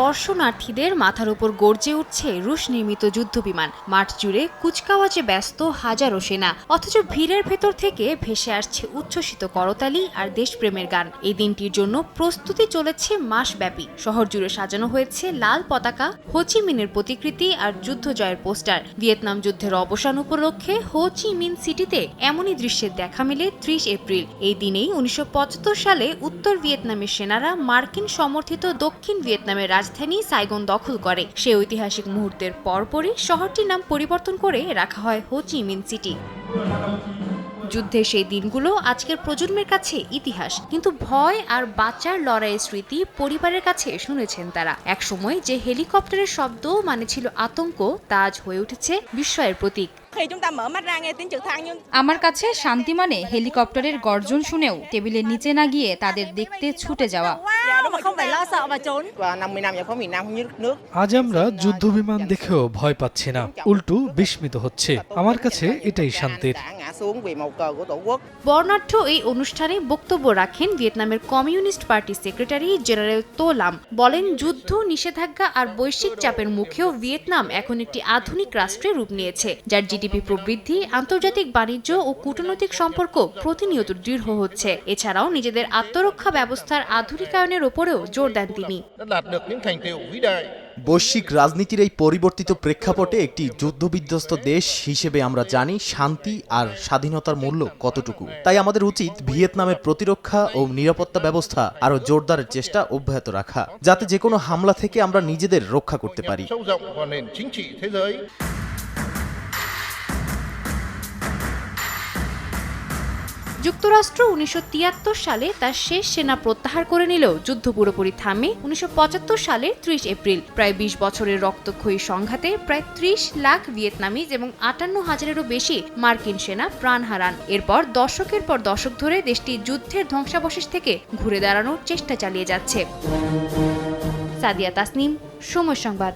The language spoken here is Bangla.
দর্শনার্থীদের মাথার উপর গর্জে উঠছে রুশ নির্মিত যুদ্ধবিমান। মাঠ জুড়ে কুচকাওয়াজে ব্যস্ত হাজারো সেনা। অথচ ভিড়ের ভেতর থেকে ভেসে আসছে উচ্ছ্বসিত করতালি আর দেশপ্রেমের গান। এই দিনটির জন্য প্রস্তুতি চলেছে মাসব্যাপী। শহর জুড়ে সাজানো হয়েছে লাল পতাকা হোচি মিনের প্রতিকৃতি আর যুদ্ধ জয়ের পোস্টার। ভিয়েতনাম যুদ্ধের অবসান উপলক্ষে হো চি মিন সিটিতে এমনই দৃশ্যের দেখা মেলে ত্রিশ এপ্রিল। এই দিনেই উনিশশো পঁচাত্তর সালে উত্তর ভিয়েতনামের সেনারা মার্কিন সমর্থিত দক্ষিণ ভিয়েতনামের রাজধানী সাইগন দখল করে। সে ঐতিহাসিক মুহূর্তের পরপরই শহরটির নাম পরিবর্তন করে রাখা হয় হো চি মিন সিটি। যুদ্ধের সেই দিনগুলো আজকের প্রজন্মের কাছে ইতিহাস। কিন্তু ভয় আর বাচ্চার লড়াইয়ের স্মৃতি পরিবারের কাছে শুনেছেন তারা। একসময় যে হেলিকপ্টারের শব্দ মানে ছিল আতঙ্ক, তা আজ হয়ে উঠেছে বিস্ময়ের প্রতীক। আমার কাছে শান্তি মানে হেলিকপ্টারের গর্জন শুনেও টেবিলের নিচে না গিয়ে তাদের দেখতে ছুটে যাওয়া। আজ আমরা যুদ্ধ বিমান দেখেও ভয় পাচ্ছি না। উল্টু বিস্মিত হচ্ছে। আমার কাছে এটাই শান্তির। Ngã xuống vì màu cờ của tổ quốc. বর্ণাঢ্য এই অনুষ্ঠানে বক্তব্য রাখেন ভিয়েতনামের communist party secretary general To Lam বলেন যুদ্ধ নিষেধাজ্ঞা আর বৈশ্বিক চাপের মুখেও ভিয়েতনাম এখন একটি আধুনিক রাষ্ট্রে রূপ নিয়েছে যার জিডিপি প্রবৃদ্ধি আন্তর্জাতিক বাণিজ্য ও কূটনৈতিক সম্পর্ক প্রতিনিয়ত দৃঢ় হচ্ছে। এছাড়াও নিজেদের আত্মরক্ষা ব্যবস্থার আধুনিকায়নের ওপরেও জোর দেন তিনি। বৈশ্বিক রাজনীতির এই পরিবর্তিত প্রেক্ষাপটে একটি যুদ্ধবিধ্বস্ত দেশ হিসেবে আমরা জানি শান্তি আর স্বাধীনতার মূল্য কতটুকু। তাই আমাদের উচিত ভিয়েতনামের প্রতিরক্ষা ও নিরাপত্তা ব্যবস্থা আরও জোরদারের চেষ্টা অব্যাহত রাখা, যাতে যে কোনো হামলা থেকে আমরা নিজেদের রক্ষা করতে পারি। যুক্তরাষ্ট্র উনিশশো তিয়াত্তর সালে তার শেষ সেনা প্রত্যাহার করে নিলেও যুদ্ধ পুরোপুরি থামে উনিশশো পঁচাত্তর সালের ত্রিশ এপ্রিল। প্রায় বিশ বছরের রক্তক্ষয়ী সংঘাতে প্রায় ত্রিশ লাখ ভিয়েতনামিজ এবং আটান্ন হাজারেরও বেশি মার্কিন সেনা প্রাণ হারান। এরপর দশকের পর দশক ধরে দেশটি যুদ্ধের ধ্বংসাবশেষ থেকে ঘুরে দাঁড়ানোর চেষ্টা চালিয়ে যাচ্ছে। সাদিয়া তাসনিম, সময় সংবাদ।